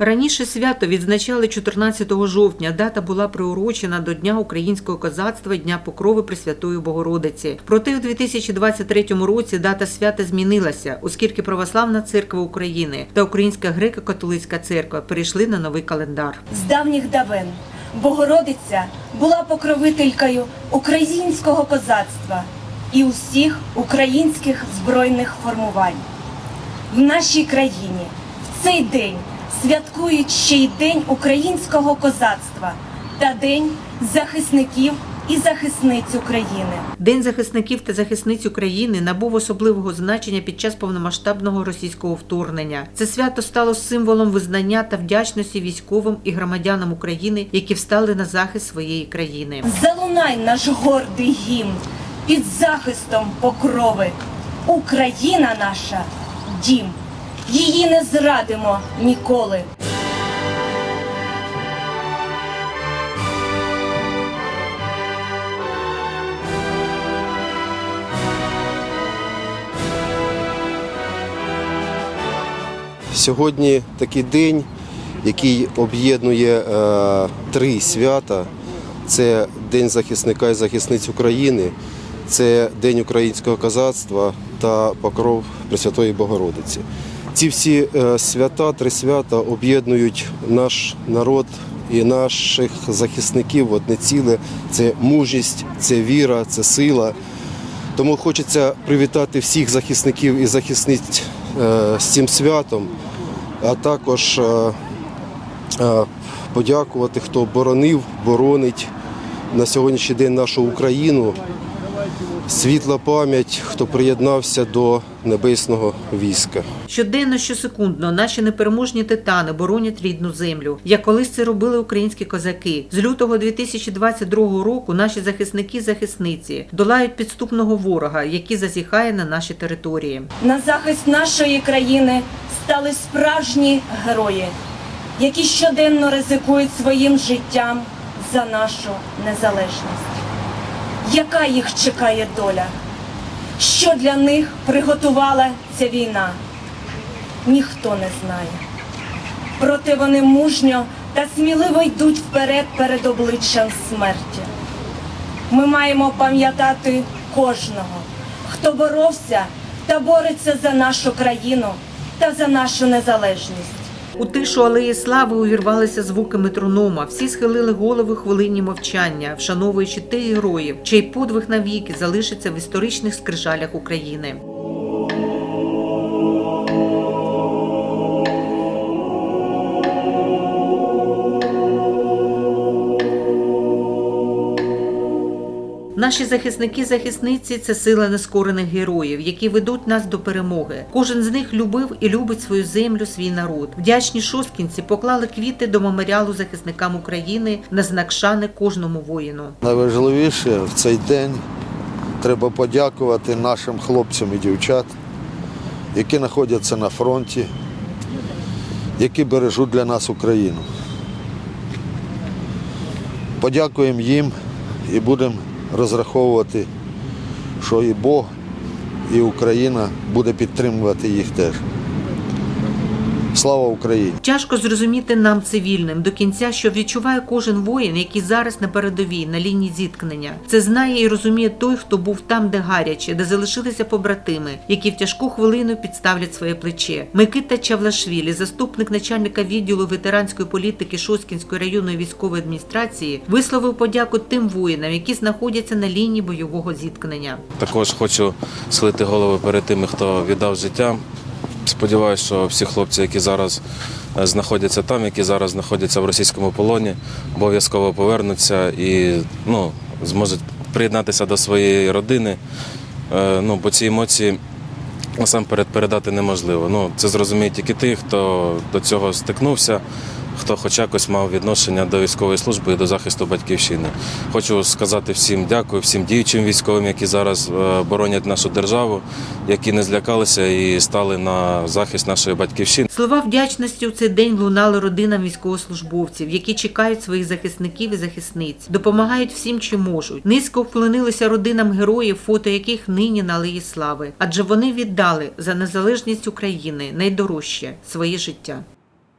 Раніше свято відзначали 14 жовтня. Дата була приурочена до Дня українського козацтва і Дня Покрови Пресвятої Богородиці. Проте у 2023 році дата свята змінилася, оскільки Православна церква України та Українська греко-католицька церква перейшли на новий календар. З давніх давен Богородиця була покровителькою українського козацтва і усіх українських збройних формувань. В нашій країні в цей день святкують ще й День українського козацтва та День захисників і захисниць України. День захисників та захисниць України набув особливого значення під час повномасштабного російського вторгнення. Це свято стало символом визнання та вдячності військовим і громадянам України, які встали на захист своєї країни. Залунай наш гордий гімн під захистом покрови. Україна наша дім. Її не зрадимо ніколи. Сьогодні такий день, який об'єднує е, три свята: це День захисника і захисниць України, це День українського козацтва та покров Пресвятої Богородиці. Ці всі е, свята, три свята об'єднують наш народ і наших захисників в одне ціле. Це мужність, це віра, це сила. Тому хочеться привітати всіх захисників і захисниць е, з цим святом, а також е, подякувати, хто боронив, боронить на сьогоднішній день нашу Україну. Світла пам'ять, хто приєднався до небесного війська. Щоденно, щосекундно наші непереможні титани боронять рідну землю, як колись це робили українські козаки. З лютого 2022 року наші захисники захисниці долають підступного ворога, який зазіхає на наші території. На захист нашої країни стали справжні герої, які щоденно ризикують своїм життям за нашу незалежність. Яка їх чекає доля? Що для них приготувала ця війна? Ніхто не знає. Проте вони мужньо та сміливо йдуть вперед перед обличчям смерті. Ми маємо пам'ятати кожного, хто боровся та бореться за нашу країну та за нашу незалежність. У тишу алеї слави увірвалися звуки метронома. Всі схилили голови хвилині мовчання, вшановуючи тих героїв, чий подвиг навіки залишиться в історичних скрижалях України. Наші захисники захисниці це сила нескорених героїв, які ведуть нас до перемоги. Кожен з них любив і любить свою землю, свій народ. Вдячні шосткінці поклали квіти до меморіалу захисникам України на знак шани кожному воїну. Найважливіше в цей день треба подякувати нашим хлопцям і дівчат, які знаходяться на фронті, які бережуть для нас Україну. Подякуємо їм і будемо розраховувати, що і Бог, і Україна буде підтримувати їх теж. Слава Україні! Тяжко зрозуміти нам, цивільним, до кінця, що відчуває кожен воїн, який зараз на передовій, на лінії зіткнення. Це знає і розуміє той, хто був там, де гаряче, де залишилися побратими, які в тяжку хвилину підставлять своє плече. Микита Чавлашвілі, заступник начальника відділу ветеранської політики Шоскінської районної військової адміністрації, висловив подяку тим воїнам, які знаходяться на лінії бойового зіткнення. Також хочу схилити голову перед тими, хто віддав життя. Сподіваюся, що всі хлопці, які зараз е, знаходяться там, які зараз знаходяться в російському полоні, обов'язково повернуться і ну, зможуть приєднатися до своєї родини. Е, Ну, бо ці емоції насамперед передати неможливо. Ну, це зрозуміє тільки ті, хто до цього стикнувся, хто хоч якось мав відношення до військової служби і до захисту батьківщини. Хочу сказати всім дякую, всім діючим військовим, які зараз е, боронять нашу державу, які не злякалися і стали на захист нашої батьківщини. Слова вдячності у цей день лунали родинам військовослужбовців, які чекають своїх захисників і захисниць, допомагають всім, чим можуть. Низько вклонилися родинам героїв, фото яких нині на слави, адже вони віддали за незалежність України найдорожче своє життя.